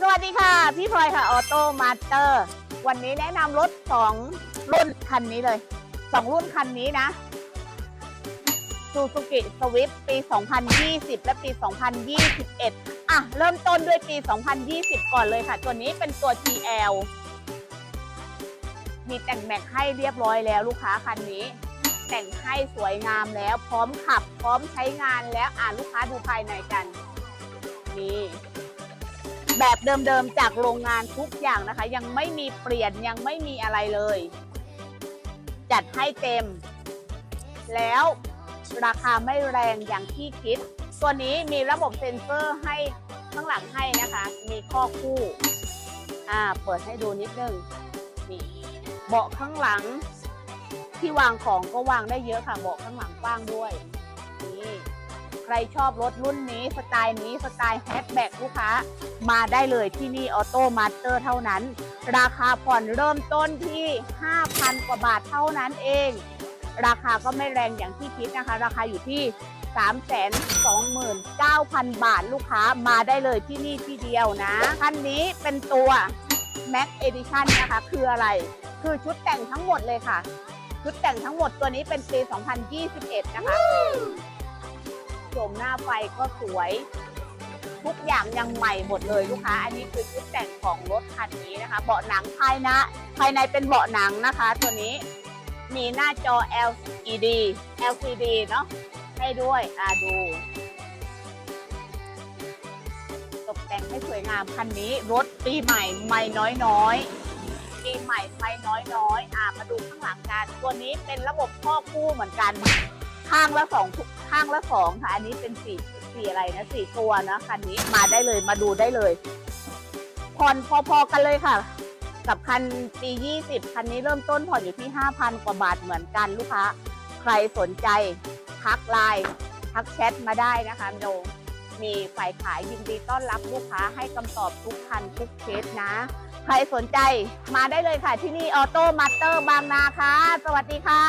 สวัสดีค่ะ พี่พลอยค่ะออโต้มาสเตอร์วันนี้แนะนำรถ2รุ่นคันนี้เลย2รุ่นคันนี้นะ Suzuki Swift ปี 2020 และปี 2021 อะ เริ่มต้นด้วยปี 2020 ก่อนเลยค่ะ ตัวนี้เป็นตัว TL มีแต่งแม็กให้เรียบร้อยแล้วลูกค้าคันนี้ แต่งให้สวยงามแล้ว พร้อมขับ พร้อมใช้งานแล้วอะลูกค้าดูภายในกัน นี่ แบบเดิมๆจากโรงงานทุกอย่างนะคะ ยังไม่มีเปลี่ยนยังไม่มีอะไรเลย จัดให้เต็ม แล้วราคาไม่แรงอย่างที่คิด ตัวนี้มีระบบเซ็นเซอร์ให้ข้างหลังให้นะคะ มีข้อคู่ อ่า เปิดให้ดูนิดนึง นี่เบาะข้างหลังที่วางของก็วางได้เยอะค่ะ เบาะข้างหลังกว้างด้วย ใครชอบรถรุ่นนี้สไตล์นี้สไตล์แฮชแบ็กลูกค้า มาได้เลยที่นี่ออโต้มาสเตอร์เท่านั้น ราคาผ่อนเริ่มต้นที่ 5,000 กว่าบาทเท่านั้นเอง ราคาก็ไม่แรงอย่างที่คิดนะคะ ราคาอยู่ที่ 329,000 บาทลูกค้ามาได้เลยที่นี่ที่เดียวนะ คันนี้เป็นตัว Max Edition นะคะ คืออะไร คือชุดแต่งทั้งหมดเลยค่ะ ชุดแต่งทั้งหมดตัวนี้เป็นปี 2021 นะคะ โฉมหน้าไฟก็สวย ทุกอย่างยังใหม่หมดเลยลูกค้า อันนี้คือชุดแต่งของรถคันนี้นะคะ เบาะหนังภายในภายในเป็นเบาะหนังนะคะ ตัวนี้มีหน้าจอ LED LCD เนาะให้ด้วยอ่าดู ตกแต่งให้สวยงามคันนี้ รถปีใหม่ไม่น้อยน้อยๆปีใหม่ไม่น้อยน้อยๆอ่ามาดูข้างหลังกัน ตัวนี้เป็นระบบข้อคู่เหมือนกัน ข้างละสองข้างละสองค่ะ อันนี้เป็นสี่สี่อะไรนะสี่ตัวนะคันนี้มาได้เลยมาดูได้เลยผ่อนพอๆกันเลยค่ะ กับคันปี20 คันนี้เริ่มต้นผ่อนอยู่ที่ 5,000 กว่าบาทเหมือนกันลูกค้า ใครสนใจทักไลน์ทักแชทมาได้นะคะโดมีฝ่ายขายยินดีต้อนรับลูกค้าให้คำตอบทุกคันทุกเคสนะ ใครสนใจมาได้เลยค่ะที่นี่ออโต้มาสเตอร์บางนาค่ะ สวัสดีค่ะ